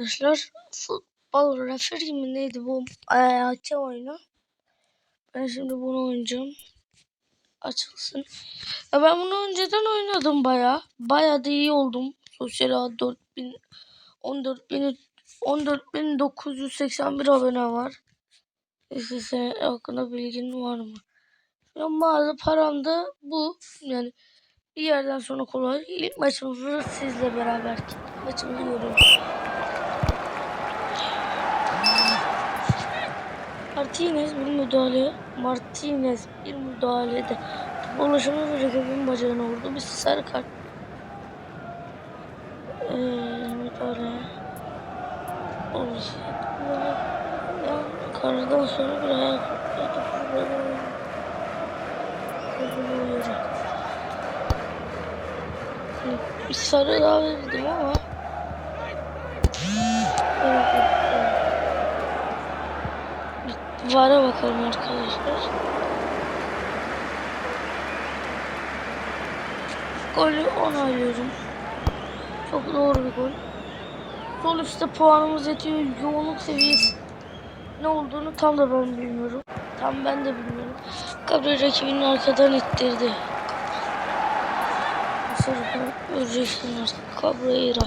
arkadaşlar. Futbol referi mi neydi bu e, hakem oyunu. Ben şimdi bunu oynayacağım. Açılsın. Ya ben bunu önceden oynadım baya. Baya da iyi oldum. Sosyal ağ 4000 14000 14981 abone var. Size hakkında bilgin var mı? Ya mağaza param da bu. Yani bir yerden sonra kolay. İlk maçımızı sizle beraber maçımızı görüyoruz. Martinez bir müdahale. Martinez bir müdahalede. Ulaşımı ve rakibin bacağına vurdu. Bir sarı kart. Ee, müdahale. Karıdan sonra bir ayak. Bir sarı daha verdim ama. Vara bakalım arkadaşlar. Golü onaylıyorum. Çok doğru bir gol. Üstte puanımız yetiyor. Yoğunluk seviyesi ne olduğunu tam da ben bilmiyorum. Tam ben de bilmiyorum. Kabri rakibini arkadan ittirdi. Sonra göreceksin artık. Cabrera.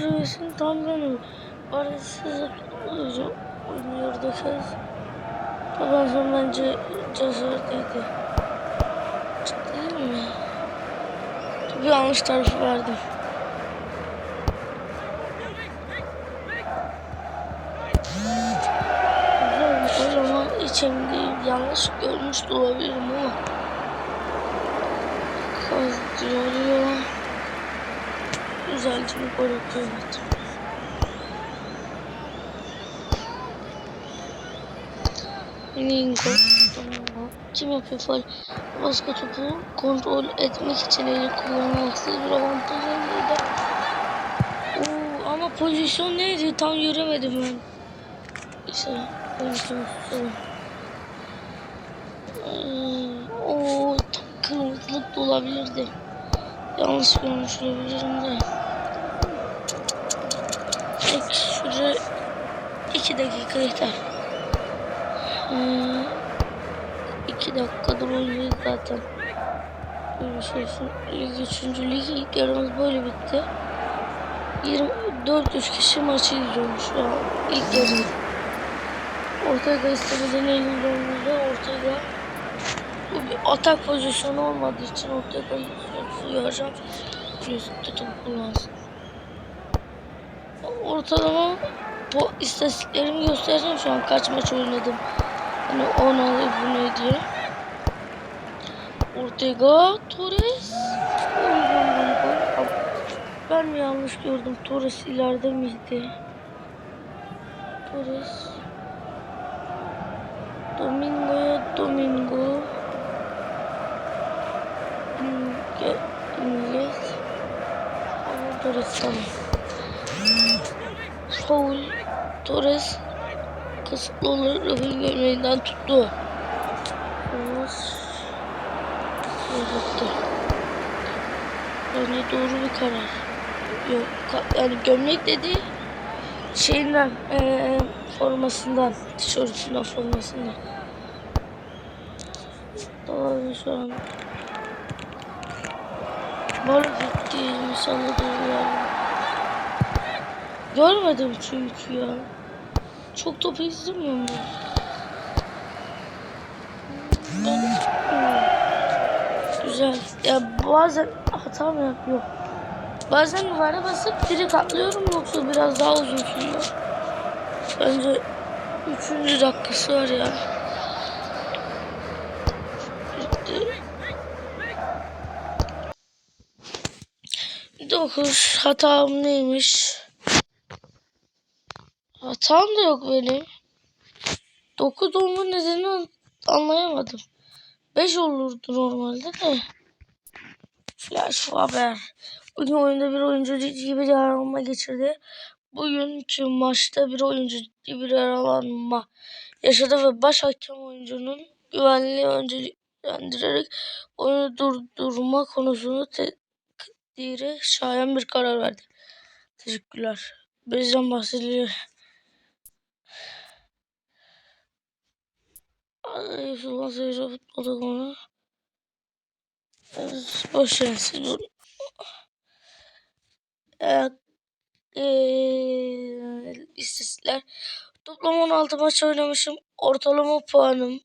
Seviyesini tam ben Arasız oynuyordu kez. Taban son bence cesaretliydi. Değil mi? Tabii yanlış tarafı verdim. Bir gol ama içimde yanlış görmüş olabilirim ama. Kazdırıyor. Güzelce bir gol atıyor. Kim yapıyor faul? Başka topu kontrol etmek için eli kullanan haksız bir avantaj elde Oo, ama pozisyon neydi? Tam göremedim ben. İşte pozisyon tutalım. Ee, o tam kırmızılık da olabilirdi. Yanlış görmüş olabilirim de. Süre 2 dakika yeter. İki dakikadır oynuyoruz zaten. Şeysin. Lig 3. lig ilk yarımız böyle bitti. 24 3 kişi maçı izliyormuş şu an. İlk yarı. Ortega istemeden eğildiğimizde Ortega bu bir atak pozisyonu olmadığı için Ortega'yı uyaracağım. Yüzükte top kullansın. Ortalama bu istatistiklerimi göstereceğim şu an kaç maç oynadım. Hani 10 alayım bu ne diye. Ortega, Torres. Ben mi yanlış gördüm? Torres ileride miydi? Torres. Domingo'ya Domingo. İnge, İngiliz. Ama Torres tamam. Saul Torres kasıtlı olarak Rafael gömleğinden tuttu. Yoktu. Bence doğru bir karar. Yok yani gömlek dedi şeyinden ee, formasından tişörtünden formasından. Doğru şu an. Böyle gitti salladı yani. Görmedim çünkü ya. Çok topu izlemiyorum ben. Ben... Güzel. Ya bazen hata mı yapıyor? Bazen duvara basıp direkt atlıyorum yoksa biraz daha uzun sürüyor. Bence üçüncü dakikası var ya. Dokuz hatam neymiş? Hatam da yok benim. Dokuz olma nedeni anlayamadım. 5 olurdu normalde de. Flash haber. Bugün oyunda bir oyuncu gibi yaralanma geçirdi. Bugünkü maçta bir oyuncu bir yaralanma yaşadı ve baş hakem oyuncunun güvenliği öncelik değerlendirerek oyunu durdurma konusunda tekdire şayan bir karar verdi. Teşekkürler. Bizden bahsediliyor. Yusuf Seyirci futbol takımına boş verin siz bunu. Evet. Ee, istatistikler. Toplam 16 maç oynamışım. Ortalama puanım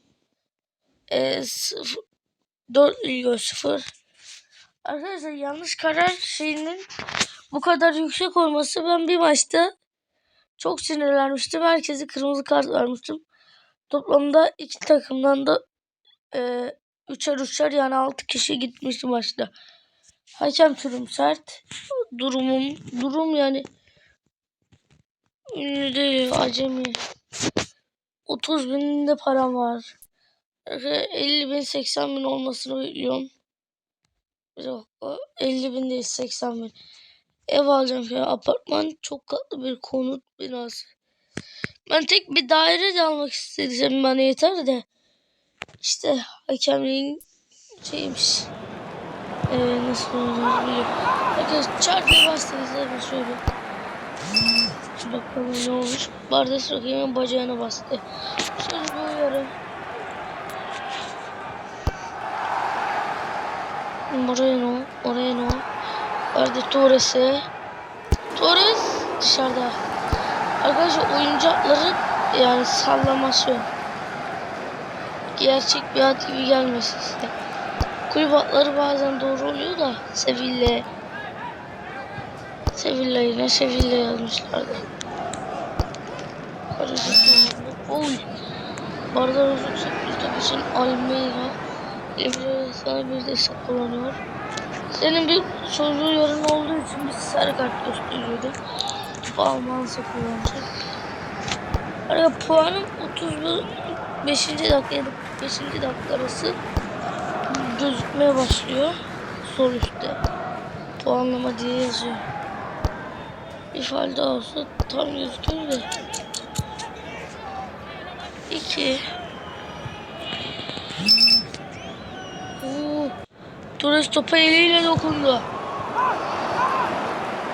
e, 0, 4 0. Arkadaşlar yanlış karar şeyinin bu kadar yüksek olması ben bir maçta çok sinirlenmiştim. Herkese kırmızı kart vermiştim. Toplamda iki takımdan da e, üçer üçer yani altı kişi gitmişti maçta. Hakem türüm sert. Durumum durum yani ünlü değil acemi. 30 bin de param var. 50 bin 80 bin olmasını bekliyorum. Dakika 50 bin değil 80 bin. Ev alacağım ya apartman çok katlı bir konut binası. Ben tek bir daire de almak istedim bana yeter de. İşte hakemliğin şeymiş. Ee, nasıl olacağını biliyorum. Arkadaşlar çarpıya bastınız hemen şöyle. Bakalım ne olmuş. Bardes rakibimin bacağına bastı. Şöyle uyarı. Moreno, Moreno. Verdi Torres'e. Torres dışarıda. Arkadaşlar oyuncakların yani sallaması gerçek bir at gibi gelmesin size. Kulüp atları bazen doğru oluyor da Sevilla Sevilla yine Sevilla yazmışlardı. Oy. Bardan uzun sekmüşte bizim Almeida Emre sana bir destek kullanıyor. Senin bir çocuğu yarın olduğu için bir sarı kart gösteriyordu. Almansa kullanacak. Araya puanım 35. dakika 5. dakika arası gözükmeye başlıyor. Sol üstte. Puanlama diye yazıyor. Daha olsa tam gözüküyor da. 2 Torres topa eliyle dokundu.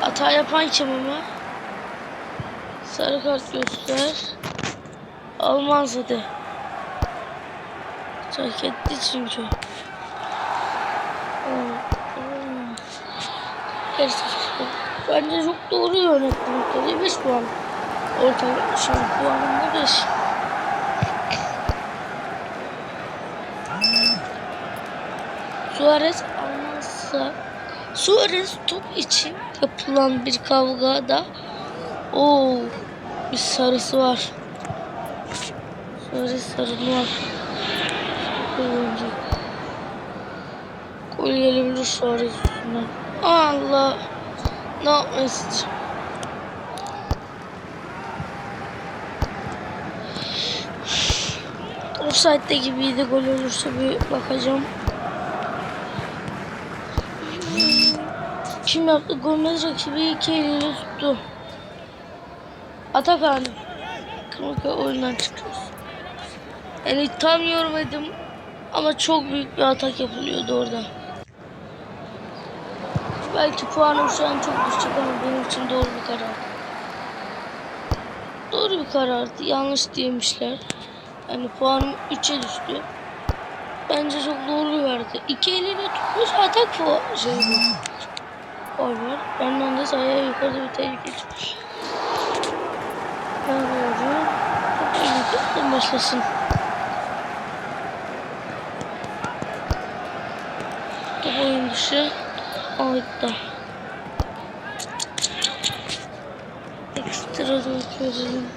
Hata yapan kim ama? Sarı kart göster. Almaz hadi. Terk etti çünkü. Bence çok doğru yönettim. 5 puan. Ortalama şampuanımda 5. Suarez almazsa Suarez top için yapılan bir kavgada o bir sarısı var. Suarez sarılı var. Gol gelebilir Suarez üstünden. Allah. Ne yapmayı isteyeceğim. Offside'de gibiydi gol olursa bir bakacağım. Kim yaptı? Gomez rakibi iki eliyle tuttu. Atakan. Kırmızı oyundan çıkıyoruz. Yani tam yormadım ama çok büyük bir atak yapılıyordu orada. Belki puanım şu an çok düşecek ama benim için doğru bir karar. Doğru bir karardı. Yanlış diyemişler. Yani puanım 3'e düştü. Bence çok doğru bir verdi. İki eliyle tutmuş atak şey bu. Gol var. Fernandes ayağı yukarıda bir tehlike çıkmış. Yapıyor? Top başlasın. Top oyun dışı. Ayıkta. Ekstra da çözelim.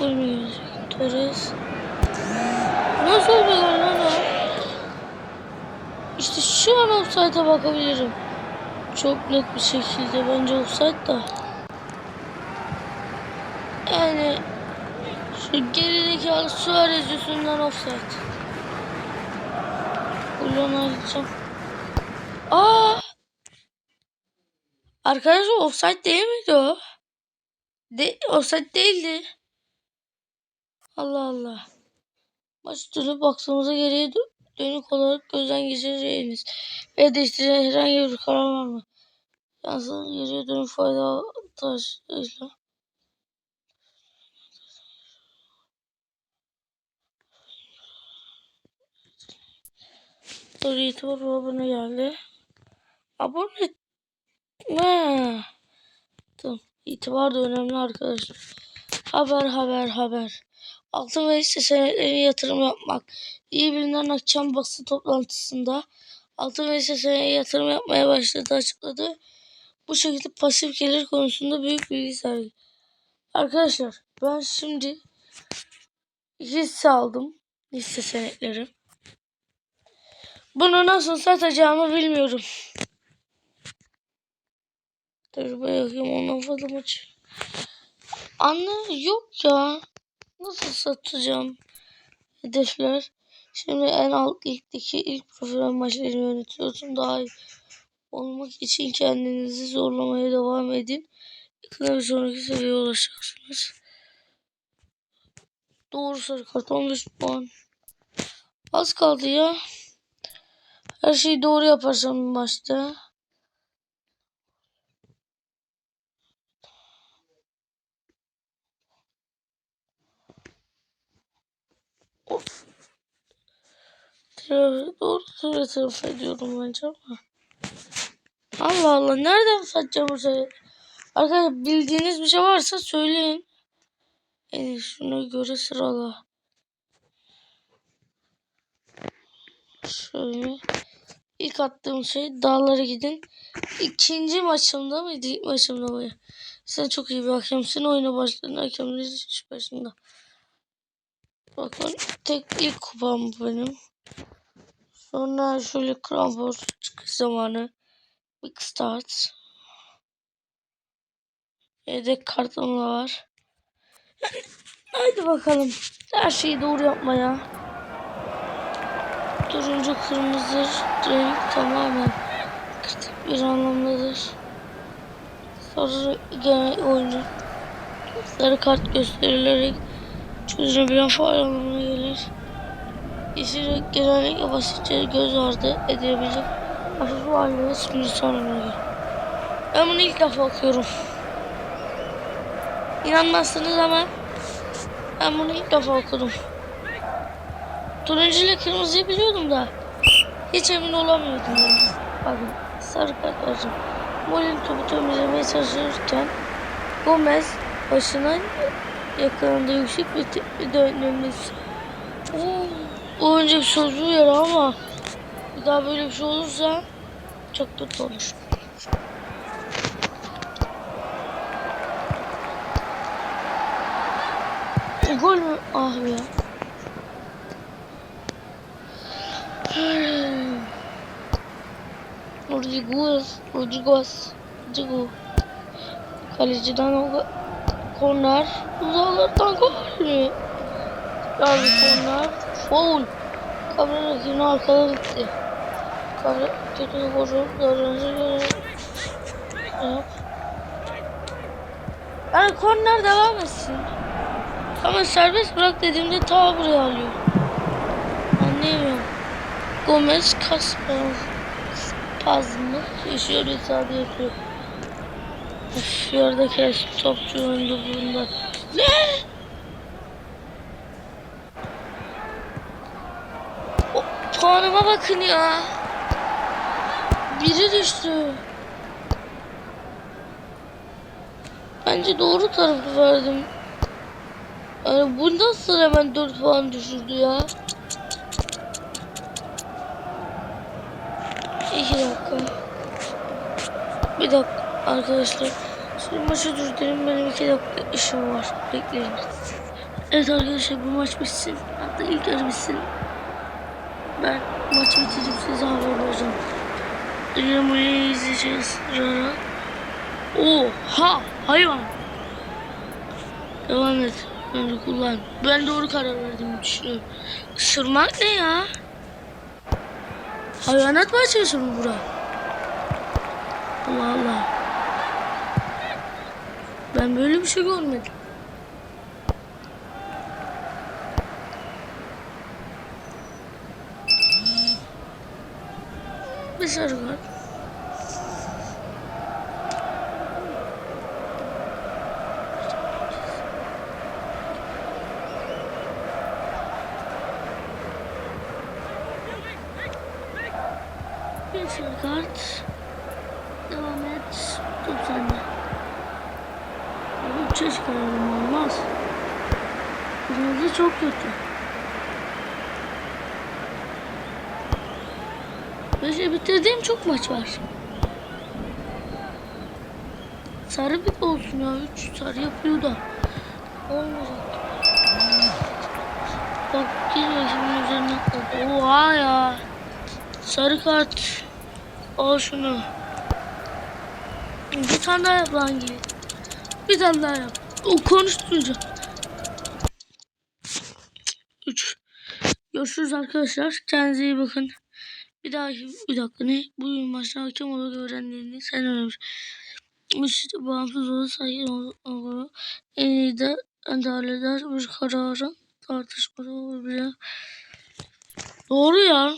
Olmuyor. Torres. Nasıl oluyor lan o? İşte şu an offside'a bakabilirim. Çok net bir şekilde bence offside da. Yani şu gerideki Suarez yüzünden offside. Ulan alacağım. Aa! Arkadaşlar offside değil miydi o? De offside değildi. Allah Allah. Maç dönüp baktığımızda geriye dö- dönük olarak gözden geçireceğiniz ve değiştireceğiniz herhangi bir karar var mı? Yansın geriye dönük fayda taşıyla. Soru itibar abone geldi. Abone ne? Tamam. İtibar da önemli arkadaşlar. Haber haber haber. Altın ve hisse senetlerine yatırım yapmak. İyi bilinen akşam basın toplantısında altın ve hisse senetlerine yatırım yapmaya başladı açıkladı. Bu şekilde pasif gelir konusunda büyük bilgi sahibi. Arkadaşlar ben şimdi hisse aldım. Hisse senetleri. Bunu nasıl satacağımı bilmiyorum. Dur bakayım ondan fazla maç. Anne yok ya. Nasıl satacağım? Hedefler. Şimdi en alt ligdeki ilk profesyonel maçları yönetiyorsun. Daha iyi olmak için kendinizi zorlamaya devam edin. Yakında bir sonraki seviyeye ulaşacaksınız. Doğru sarı kart 15 puan. Az kaldı ya. Her şeyi doğru yaparsam bir maçta. Of. Doğru süre tarif ediyorum bence ama. Allah Allah nereden satacağım bu sayı? Arkadaşlar bildiğiniz bir şey varsa söyleyin. En şuna göre sırala. Şöyle. İlk attığım şey dağlara gidin. İkinci maçımda mıydı? İlk maçımda mı? Sen çok iyi bir hakemsin. Oyuna başladın. Hakemler iş başında. Bakın tek ilk kupam benim. Sonra şöyle Cranford çıkış zamanı. Big Start. Yedek kartım da var. Haydi bakalım. Her şeyi doğru yapmaya. Turuncu kırmızı renk tamamen kritik bir anlamdadır. Sarı genel oyuncu sarı kart gösterilerek çözülebilen faal anlamına gelir. Renk genellikle basitçe göz ardı edilebilecek hafif ve sürücü anlamına gelir. Ben bunu ilk defa okuyorum. İnanmazsınız ama ben bunu ilk defa okudum. Turuncu ile kırmızıyı biliyordum da hiç emin olamıyordum. Yani. Bakın sarı kart vereceğim. Molin topu temizlemeye çalışırken Gomez başına yakınında yüksek bir dönmesi. O önce bir sözlü yer ama bir daha böyle bir şey olursa çok kötü olur. Gol mü? Ah be. Rodriguez, Rodriguez, Rodrigo. Kaleciden o korner. Uzaklardan gol? Tekrar bir korner. Foul. Kabra rakibini arkada gitti. Kabra kötü koşu. Davranışa göre. Yap. Yani korner devam etsin. Ama serbest bırak dediğimde ta buraya alıyor. Anlayamıyorum. Gomez Kasparov Pazmı yaşıyor ifade yapıyor. Of yerde kes topçu önde bunda. Ne? O, puanıma bakın ya. Biri düştü. Bence doğru tarafı verdim. Yani bu nasıl hemen 4 puan düşürdü ya? 2 dakika. Bir dakika arkadaşlar. Şimdi maçı durdurayım. Benim 2 dakika işim var. Bekleyin. Evet arkadaşlar bu maç bitsin. Hatta ilk yarı bitsin. Ben maçı bitirip size haber vereceğim. Remo'yu izleyeceğiz. Rara. Oha! Hayvan! Devam et. Önce kullan. Ben doğru karar verdiğimi düşünüyorum. Isırmak ne ya? Hayvanat bahçesi mi bura? Allah Allah. Ben böyle bir şey görmedim. Bir sarı kart. Bir sarı kart. Devam et. Tut sende. Abi üçe çıkaralım olmaz. Kırmızı çok kötü. Beşe bitirdiğim çok maç var. Sarı bir olsun ya. Üç sarı yapıyor da. Olmayacak. Bak geliyor şimdi üzerine. Oha ya. Sarı kart. Al şunu. Bir tane daha yap lan gibi. Bir tane daha yap. O konuşturunca. Üç. Görüşürüz arkadaşlar. Kendinize iyi bakın. Bir dahaki bir dakika ne? Bugün maçta hakem olarak öğrendiğini sen öğrenmiş. Müşteri bağımsız olur saygı olur. En iyi de adaletler bir kararın tartışmalı olabilir. Doğru ya.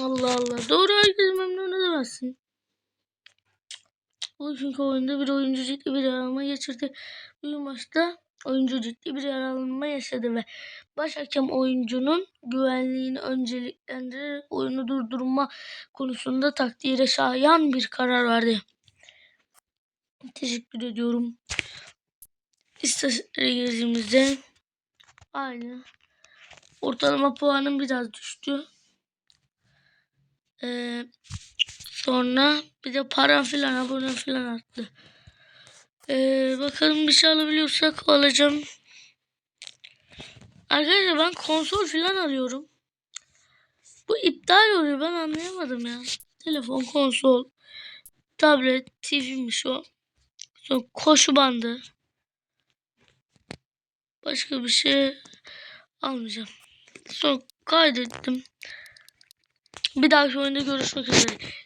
Allah Allah. Doğru herkes memnun edemezsin. O çünkü oyunda bir oyuncu ciddi bir yaralanma geçirdi. Bu maçta oyuncu ciddi bir yaralanma yaşadı ve baş hakem oyuncunun güvenliğini önceliklendirerek oyunu durdurma konusunda takdire şayan bir karar verdi. Teşekkür ediyorum. İstatistiklere girdiğimizde aynı. Ortalama puanım biraz düştü. Ee, sonra bir de param filan abone filan arttı. Ee, bakalım bir şey alabiliyorsak alacağım. Arkadaşlar ben konsol filan alıyorum. Bu iptal oluyor ben anlayamadım ya. Telefon, konsol, tablet, TV'miş o. Sonra koşu bandı. Başka bir şey almayacağım. Sonra kaydettim. Bir dahaki oyunda görüşmek üzere.